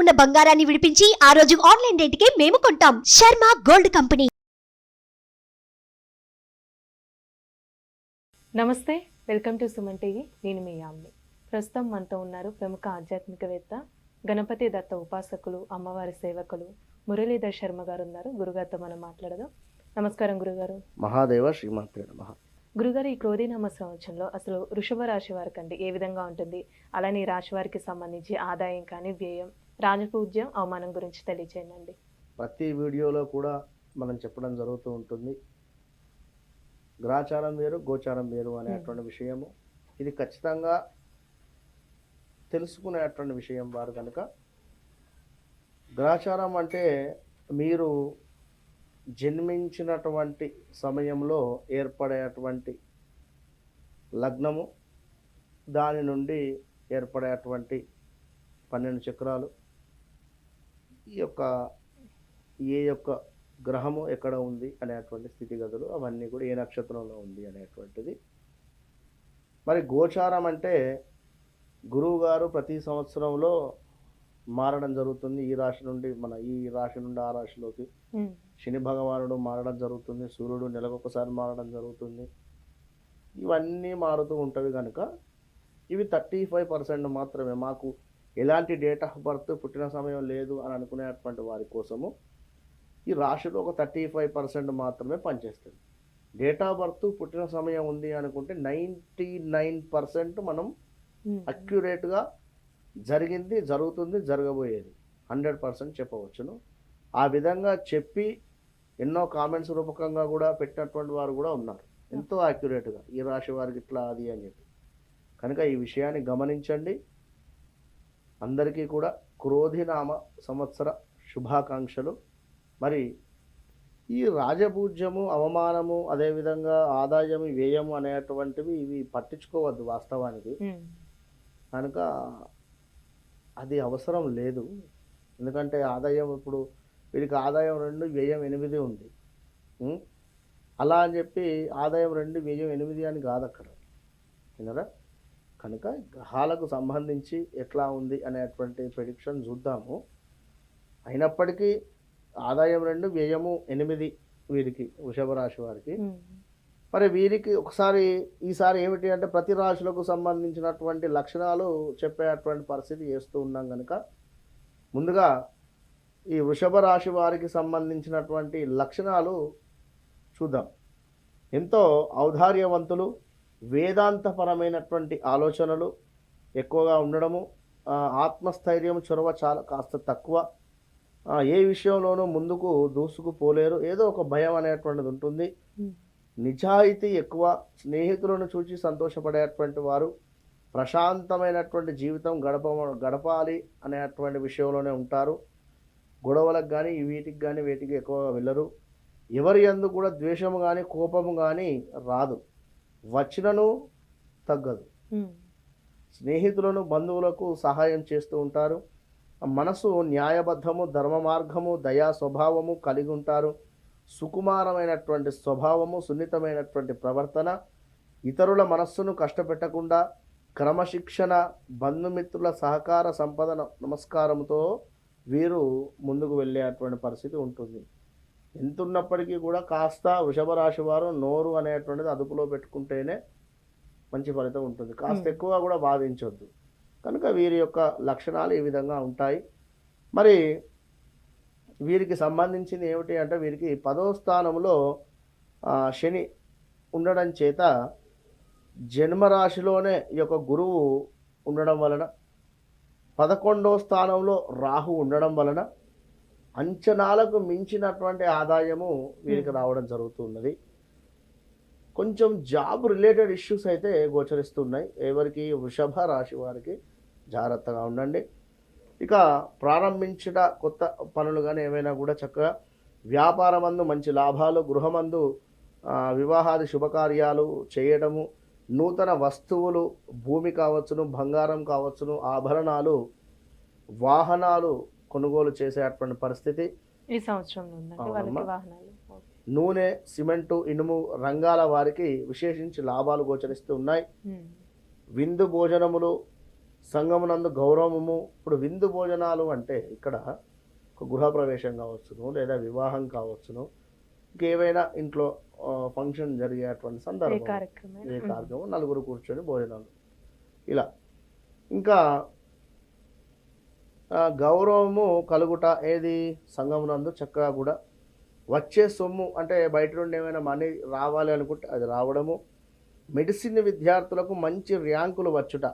ఉన్న బంగారాన్ని విడిపించి ఆ రోజు ఆన్లైన్ రేటుకే మేము కొంటాం. Sharma gold company. నమస్తే వెల్కమ్ టు సుమన్ టీవీ. నేను మీ యామ్ని. ప్రస్తుతం మనతో ఉన్నారు ప్రముఖ ఆధ్యాత్మికవేత్త గణపతి దత్త ఉపాసకులు అమ్మవారి సేవకులు మురళీధర్ శర్మ గారు ఉన్నారు గురుగారితో మనం మాట్లాడదాం. నమస్కారం గురుగారు. మహాదేవ శ్రీమాత్రే నమ. గురుగారు ఈ క్రోధీనామ సంవత్సరంలో అసలు వృషభ రాశి వారికి అండి ఏ విధంగా ఉంటుంది? అలానే రాశి వారికి సంబంధించి ఆదాయం కానీ వ్యయం రాజపూజ్యం అవమానం గురించి తెలియచేయండి. ప్రతి వీడియోలో కూడా మనం చెప్పడం జరుగుతూ ఉంటుంది. గ్రాచారం వేరు గోచారం వేరు అనేటువంటి విషయము. ఇది ఖచ్చితంగా తెలుసుకునేటువంటి విషయం వారు కనుక. గ్రాచారం అంటే మీరు జన్మించినటువంటి సమయంలో ఏర్పడేటువంటి లగ్నము దాని నుండి ఏర్పడేటువంటి పన్నెండు చక్రాలు ఈ యొక్క ఏ యొక్క గ్రహము ఎక్కడ ఉంది అనేటువంటి స్థితిగతులు అవన్నీ కూడా ఏ నక్షత్రంలో ఉంది అనేటువంటిది. మరి గోచారం అంటే గురువు గారు ప్రతి సంవత్సరంలో మారడం జరుగుతుంది. ఈ రాశి నుండి మన ఈ రాశి నుండి ఆ రాశిలోకి శని భగవానుడు మారడం జరుగుతుంది. సూర్యుడు నెలకొకసారి మారడం జరుగుతుంది. ఇవన్నీ మారుతూ ఉంటవి కనుక ఇవి థర్టీ ఫైవ్ పర్సెంట్ మాత్రమే. మాకు ఎలాంటి డేట్ ఆఫ్ బర్త్ పుట్టిన సమయం లేదు అని అనుకునేటువంటి వారి కోసము ఈ రాశిలో ఒక థర్టీ ఫైవ్ పర్సెంట్ మాత్రమే పనిచేస్తుంది. డేట్ ఆఫ్ బర్త్ పుట్టిన సమయం ఉంది అనుకుంటే నైంటీ నైన్ పర్సెంట్ మనం అక్యురేట్గా జరిగింది జరుగుతుంది జరగబోయేది. హండ్రెడ్ పర్సెంట్ చెప్పవచ్చును. ఆ విధంగా చెప్పి ఎన్నో కామెంట్స్ రూపకంగా కూడా పెట్టినటువంటి వారు కూడా ఉన్నారు. ఎంతో యాక్యురేట్గా ఈ రాశి వారికి ఇట్లా అది అని చెప్పి. కనుక ఈ విషయాన్ని గమనించండి. అందరికీ కూడా క్రోధినామ సంవత్సర శుభాకాంక్షలు. మరి ఈ రాజపూజ్యము అవమానము అదేవిధంగా ఆదాయము వ్యయము అనేటువంటివి ఇవి పట్టించుకోవద్దు వాస్తవానికి. కనుక అది అవసరం లేదు. ఎందుకంటే ఆదాయం ఇప్పుడు వీడికి ఆదాయం రెండు వ్యయం ఎనిమిది ఉంది? అలా అని చెప్పి ఆదాయం రెండు వ్యయం ఎనిమిది అని కాదు అక్కడ వినరా కనుక గ్రహాలకు సంబంధించి ఎట్లా ఉంది అనేటువంటి ప్రెడిక్షన్ చూద్దాము. అయినప్పటికీ ఆదాయం రెండు వ్యయము ఎనిమిది వీరికి వృషభ రాశి వారికి. మరి వీరికి ఒకసారి ఈసారి ఏమిటి అంటే ప్రతి రాశులకు సంబంధించినటువంటి లక్షణాలు చెప్పేటువంటి పరిస్థితి చేస్తూ ఉన్నాం కనుక ముందుగా ఈ వృషభ రాశి వారికి సంబంధించినటువంటి లక్షణాలు చూద్దాం. ఎంతో ఔదార్యవంతులు వేదాంతపరమైనటువంటి ఆలోచనలు ఎక్కువగా ఉండడము ఆత్మస్థైర్యం చొరవ చాలా కాస్త తక్కువ. ఏ విషయంలోనూ ముందుకు దూసుకుపోలేరు ఏదో ఒక భయం అనేటువంటిది ఉంటుంది. నిజాయితీ ఎక్కువ. స్నేహితులను చూసి సంతోషపడేటువంటి వారు ప్రశాంతమైనటువంటి జీవితం గడప గడపాలి అనేటువంటి విషయంలోనే ఉంటారు. గొడవలకు కానీ వీటికి కానీ వీటికి ఎక్కువగా వెళ్ళరు. ఎవరి యందు కూడా ద్వేషము కానీ కోపము కానీ రాదు. వచ్చినను తగ్గదు. స్నేహితులను బంధువులకు సహాయం చేస్తూ ఉంటారు. మనసు న్యాయబద్ధము ధర్మ మార్గము దయా స్వభావము కలిగి ఉంటారు. సుకుమారమైనటువంటి స్వభావము సున్నితమైనటువంటి ప్రవర్తన ఇతరుల మనస్సును కష్టపెట్టకుండా క్రమశిక్షణ బంధుమిత్రుల సహకార సంపద నమస్కారంతో వీరు ముందుకు వెళ్ళేటువంటి పరిస్థితి ఉంటుంది. ఎంతున్నప్పటికీ కూడా కాస్త వృషభ రాశి వారు నోరు అనేటువంటిది అదుపులో పెట్టుకుంటేనే మంచి ఫలితం ఉంటుంది. కాస్త. ఎక్కువ కూడా బాధించొద్దు. కనుక వీరి యొక్క లక్షణాలు ఈ విధంగా ఉంటాయి. మరి వీరికి సంబంధించింది ఏమిటి అంటే వీరికి పదో స్థానంలో శని ఉండడం చేత జన్మరాశిలోనే ఈ యొక్క గురువు ఉండడం వలన పదకొండో స్థానంలో రాహు ఉండడం వలన అంచనాలకు మించినటువంటి ఆదాయము వీరికి Hmm. రావడం జరుగుతున్నది. కొంచెం జాబ్ రిలేటెడ్ ఇష్యూస్ అయితే గోచరిస్తున్నాయి. ఎవరికి? వృషభ రాశి వారికి జాగ్రత్తగా ఉండండి. ఇక ప్రారంభించిన కొత్త పనులు కానీ ఏమైనా కూడా చక్కగా వ్యాపారమందు మంచి లాభాలు గృహమందు వివాహాది శుభకార్యాలు చేయడము నూతన వస్తువులు భూమి కావచ్చును బంగారం కావచ్చును ఆభరణాలు వాహనాలు కొనుగోలు చేసేటువంటి పరిస్థితి ఈ సంవత్సరంలో. నూనె సిమెంటు ఇనుము రంగాల వారికి విశేషించి లాభాలు గోచరిస్తూ ఉన్నాయి. విందు భోజనములు సంఘమునందు గౌరవము. ఇప్పుడు విందు భోజనాలు అంటే ఇక్కడ ఒక గృహప్రవేశం కావచ్చును లేదా వివాహం కావచ్చును. ఇంకేవైనా ఇంట్లో ఫంక్షన్ జరిగేటువంటి సందర్భం కార్యక్రమం? ఏ కార్యక్రమం? నలుగురు కూర్చొని భోజనాలు. ఇలా. ఇంకా గౌరవము కలుగుట ఏది? సంఘమునందు చక్కగా కూడా వచ్చే సొమ్ము అంటే బయట నుండి ఏమైనా మనీ రావాలి అనుకుంటే అది రావడము. మెడిసిన్ విద్యార్థులకు మంచి ర్యాంకులు వచ్చుట.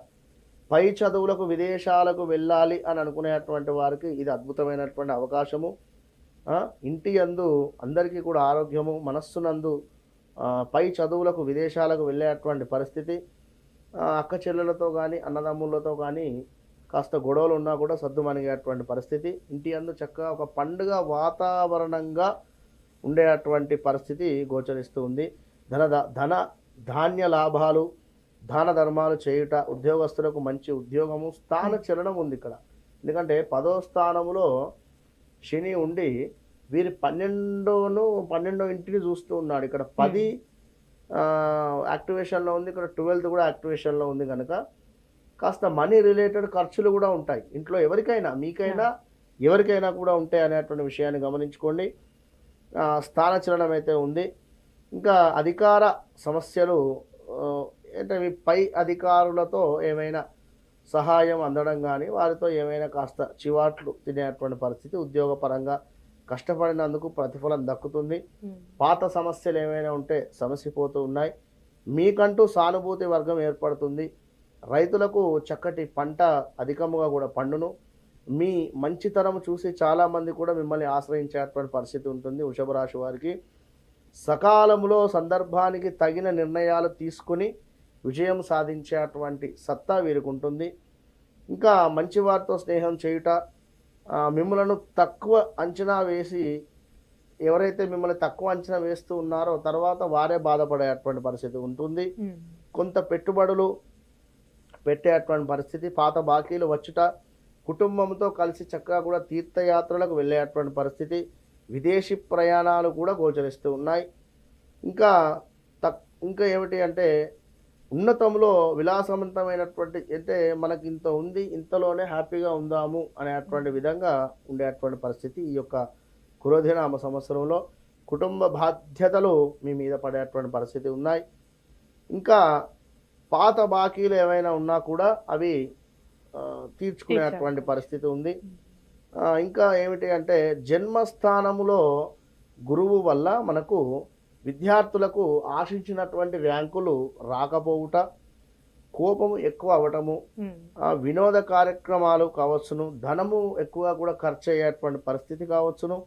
పై చదువులకు విదేశాలకు వెళ్ళాలి అని అనుకునేటువంటి వారికి ఇది అద్భుతమైనటువంటి అవకాశము. ఇంటి యందు అందరికీ కూడా ఆరోగ్యము మనస్సునందు పై చదువులకు విదేశాలకు వెళ్ళేటువంటి పరిస్థితి. అక్క చెల్లెలతో కానీ అన్నదమ్ములతో కానీ కాస్త గొడవలు ఉన్నా కూడా సర్దుమణిగేటువంటి పరిస్థితి. ఇంటి అందు చక్కగా ఒక పండుగ వాతావరణంగా ఉండేటువంటి పరిస్థితి గోచరిస్తూ ఉంది. ధన ధన ధాన్య లాభాలు దాన ధర్మాలు చేయుట ఉద్యోగస్తులకు మంచి ఉద్యోగము స్థాన చలనం ఉంది ఇక్కడ. ఎందుకంటే పదో స్థానములో శని ఉండి వీరి పన్నెండోను పన్నెండో ఇంటిని చూస్తూ ఉన్నాడు. ఇక్కడ పది యాక్టివేషన్లో ఉంది. ఇక్కడ ట్వెల్త్ కూడా యాక్టివేషన్లో ఉంది కనుక. కాస్త మనీ రిలేటెడ్ ఖర్చులు కూడా ఉంటాయి. ఇంట్లో ఎవరికైనా మీకైనా ఎవరికైనా కూడా ఉంటాయి అనేటువంటి విషయాన్ని గమనించుకోండి. స్థానచలనం అయితే ఉంది. ఇంకా అధికార సమస్యలు అంటే మీ పై అధికారులతో ఏమైనా సహాయం అందడం కానీ వారితో ఏమైనా కాస్త చివాట్లు తినేటువంటి పరిస్థితి ఉద్యోగపరంగా కష్టపడినందుకు ప్రతిఫలం దక్కుతుంది. ఉమ్. పాత సమస్యలు ఏమైనా ఉంటే సమసిపోతూ ఉన్నాయి. మీకంటూ సానుభూతి వర్గం ఏర్పడుతుంది. రైతులకు చక్కటి పంట అధికముగా కూడా పండును. మీ మంచితనం చూసి చాలామంది కూడా మిమ్మల్ని ఆశ్రయించేటువంటి పరిస్థితి ఉంటుంది వృషభ రాశి వారికి. సకాలంలో సందర్భానికి తగిన నిర్ణయాలు తీసుకుని విజయం సాధించేటువంటి సత్తా వీరికి ఉంటుంది ఇంకా మంచి వారితో స్నేహం చేయుట మిమ్మలను తక్కువ అంచనా వేసి ఎవరైతే మిమ్మల్ని తక్కువ అంచనా వేస్తూ ఉన్నారో తర్వాత వారే బాధపడేటువంటి పరిస్థితి ఉంటుంది. కొంత పెట్టుబడులు పెట్టేటువంటి పరిస్థితి. పాత బాకీలు వచ్చుట కుటుంబంతో కలిసి చక్కగా కూడా తీర్థయాత్రలకు వెళ్ళేటువంటి పరిస్థితి. విదేశీ ప్రయాణాలు కూడా గోచరిస్తూ ఉన్నాయి. ఇంకా తక్ ఇంకా ఏమిటి అంటే ఉన్నతంలో విలాసవంతమైనటువంటి అంటే మనకి ఇంత ఉంది ఇంతలోనే హ్యాపీగా ఉందాము అనేటువంటి విధంగా ఉండేటువంటి పరిస్థితి ఈ యొక్క కురోధినామ సంవత్సరంలో. కుటుంబ బాధ్యతలు మీ మీద పడేటువంటి పరిస్థితి ఉన్నాయి. ఇంకా పాత బాకీలు ఏమైనా ఉన్నా కూడా అవి తీర్చుకునేటువంటి పరిస్థితి ఉంది. ఇంకా ఏమిటి అంటే జన్మస్థానములో గురువు వల్ల మనకు విద్యార్థులకు ఆశించినటువంటి ర్యాంకులు రాకపోవుట కోపము ఎక్కువ. ఆ, వినోద కార్యక్రమాలు కావచ్చును ధనము ఎక్కువ కూడా ఖర్చు అయ్యేటువంటి పరిస్థితి కావచ్చును.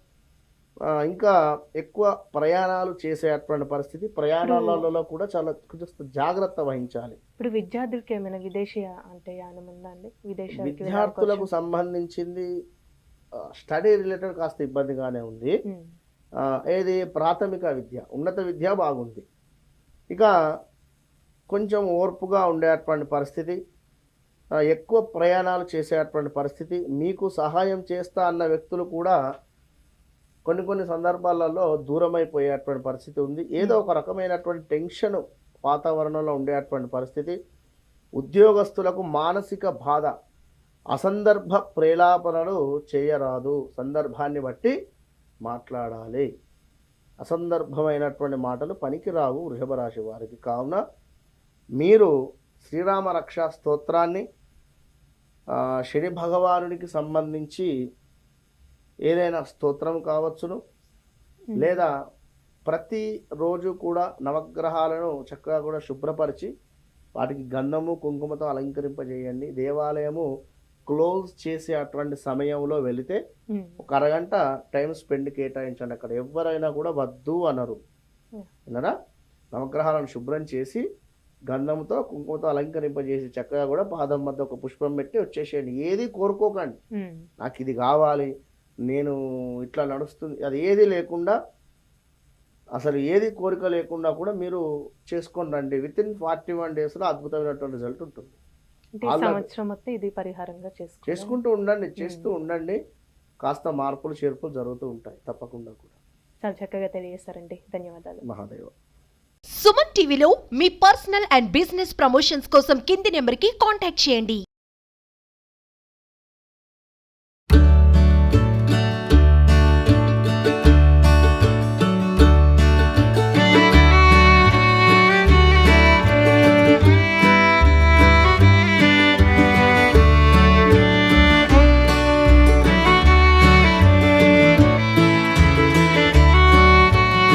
ఇంకా ఎక్కువ ప్రయాణాలు చేసేటువంటి పరిస్థితి ప్రయాణాలలో కూడా చాలా కొంచెం జాగ్రత్త వహించాలి. ఇప్పుడు విద్యార్థులకి ఏమైనా విదేశీ అంటే యానం ఉందా అండి? విదేశాలకి విద్యార్థులకు సంబంధించింది స్టడీ రిలేటెడ్ కాస్త ఇబ్బందిగానే ఉంది. ఏది ప్రాథమిక విద్య ఉన్నత విద్య బాగుంది. ఇక కొంచెం ఓర్పుగా ఉండేటువంటి పరిస్థితి ఎక్కువ ప్రయాణాలు చేసేటువంటి పరిస్థితి మీకు సహాయం చేస్తా అన్న వ్యక్తులు కూడా కొన్ని కొన్ని సందర్భాలలో దూరమైపోయేటువంటి పరిస్థితి ఉంది. ఏదో ఒక రకమైనటువంటి టెన్షన్ వాతావరణంలో ఉండేటువంటి పరిస్థితి. ఉద్యోగస్తులకు మానసిక బాధ అసందర్భ ప్రేలాపనలు చేయరాదు. సందర్భాన్ని బట్టి మాట్లాడాలి. అసందర్భమైనటువంటి మాటలు పనికిరావు వృషభ రాశి వారికి. కావున మీరు శ్రీరామ రక్షా స్తోత్రాన్ని శని భగవానుడికి సంబంధించి ఏదైనా స్తోత్రం కావచ్చును. లేదా ప్రతి రోజు కూడా నవగ్రహాలను చక్కగా కూడా శుభ్రపరిచి వాటికి గంధము కుంకుమతో అలంకరింపజేయండి దేవాలయము క్లోజ్ చేసే అటువంటి సమయంలో వెళితే. ఒక అరగంట టైం స్పెండ్ కేటాయించండి అక్కడ ఎవరైనా కూడా వద్దు అనరు. విన్నారా నవగ్రహాలను శుభ్రం చేసి గంధంతో కుంకుమతో అలంకరింపజేసి చక్కగా కూడా పాదం మధ్య ఒక పుష్పం పెట్టి వచ్చేసేయండి ఏది కోరుకోకండి. నాకు ఇది కావాలి నేను ఇట్లా నడుస్తుంది అది ఏది లేకుండా అసలు ఏది కోరిక లేకుండా కూడా మీరు చేసుకొని రండి. విత్ ఇన్ ఫార్టీ వన్ డేస్లో అద్భుతమైనటువంటి రిజల్ట్ ఉంటుంది. సంవత్సరం మొత్తం ఇది పరిహారంగా చేసుకుంటూ ఉండండి చేస్తూ ఉండండి. కాస్త మార్పులు చేర్పులు జరుగుతూ ఉంటాయి తప్పకుండా కూడా. చాలా చక్కగా తెలియజేస్తారండి ధన్యవాదాలు. మహాదేవ. సుమన్ టీవీలో మీ పర్సనల్ అండ్ బిజినెస్ ప్రమోషన్స్ కోసం కింది నెంబర్కి కాంటాక్ట్ చేయండి.